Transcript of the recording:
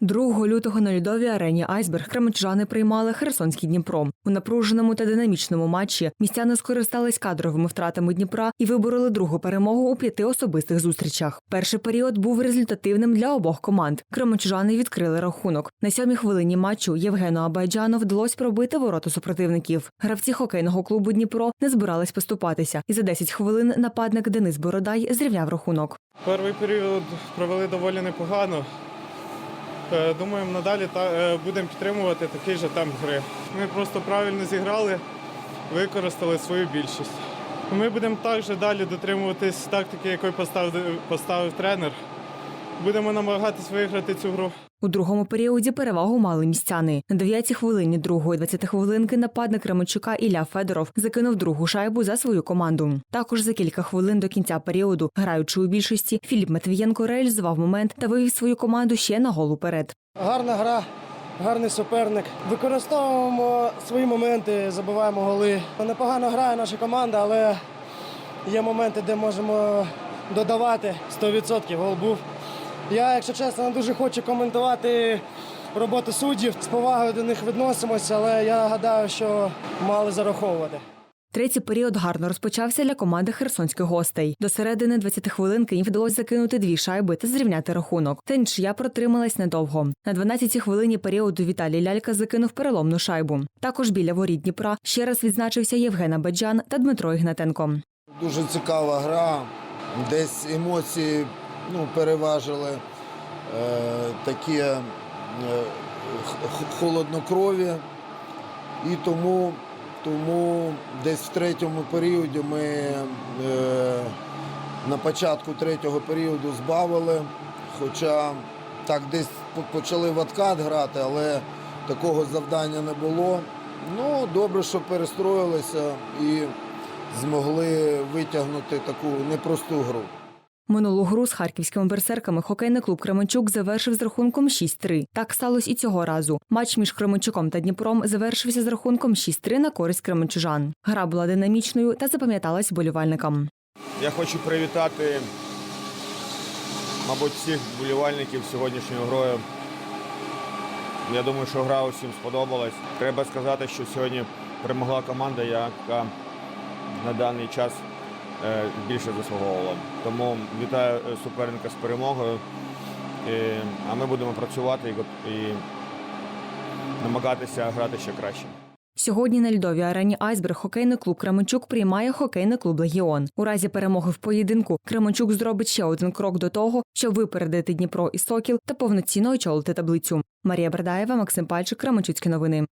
2 лютого на льодовій арені Айсберг кременчужани приймали Херсонський Дніпро. У напруженому та динамічному матчі містяни скористались кадровими втратами Дніпра і вибороли другу перемогу у п'яти особистих зустрічах. Перший період був результативним для обох команд. Кременчужани відкрили рахунок. На сьомій хвилині матчу Євгену Абайджану вдалося пробити ворота супротивників. Гравці хокейного клубу Дніпро не збирались поступатися, і за 10 хвилин нападник Денис Бородай зрівняв рахунок. Перший період провели доволі непогано. Е, Думаємо, надалі е, будемо підтримувати такий же темп гри. Ми просто правильно зіграли, використали свою більшість. Ми будемо також далі дотримуватись тактики, якої поставив, поставив тренер. Будемо намагатись виграти цю гру. У другому періоді перевагу мали містяни. На 9-й хвилині другої 20 хвилинки нападник Кременчука Ілля Федоров закинув другу шайбу за свою команду. Також за кілька хвилин до кінця періоду, граючи у більшості, Філіп Матвієнко реалізував момент та вивів свою команду ще на гол уперед. Гарна гра, гарний суперник. Використовуємо свої моменти, забиваємо голи. Непогано грає наша команда, але є моменти, де можемо додавати 100% гол був. Я, якщо чесно, не дуже хочу коментувати роботу суддів. З повагою до них відносимося, але я гадаю, що мали зараховувати. Третій період гарно розпочався для команди херсонських гостей. До середини 20 хвилинки їм вдалося закинути дві шайби та зрівняти рахунок. Та нічия протрималась недовго. На 12-й хвилині періоду Віталій Лялька закинув переломну шайбу. Також біля воріт Дніпра ще раз відзначився Євген Баджан та Дмитро Ігнатенко. Дуже цікава гра. Десь емоції ну, переважили е, такі е, холоднокрові. І тому, тому десь в третьому періоді ми е, на початку третього періоду збавили. Хоча так десь почали в откат грати, але такого завдання не було. Ну, добре, що перестроїлися і змогли витягнути таку непросту гру. Минулу гру з харківськими берсерками хокейний клуб Кременчук завершив з рахунком 6-3. Так сталося і цього разу. Матч між Кременчуком та Дніпром завершився з рахунком 6-3 на користь кременчужан. Гра була динамічною та запам'яталась болівальникам. Я хочу привітати, мабуть, всіх вболівальників сьогоднішньою грою. Я думаю, що гра усім сподобалась. Треба сказати, що сьогодні перемогла команда, яка на даний час більше заслуговувала. Тому вітаю е, суперника з перемогою. Е, А ми будемо працювати і намагатися грати ще краще. Сьогодні на льодовій арені Айсберг хокейний клуб Кременчук приймає хокейний клуб Легіон. У разі перемоги в поєдинку Кременчук зробить ще один крок до того, щоб випередити Дніпро і Сокіл та повноцінно очолити таблицю. Марія Бердаєва, Максим Пальчик, Кременчуцькі новини.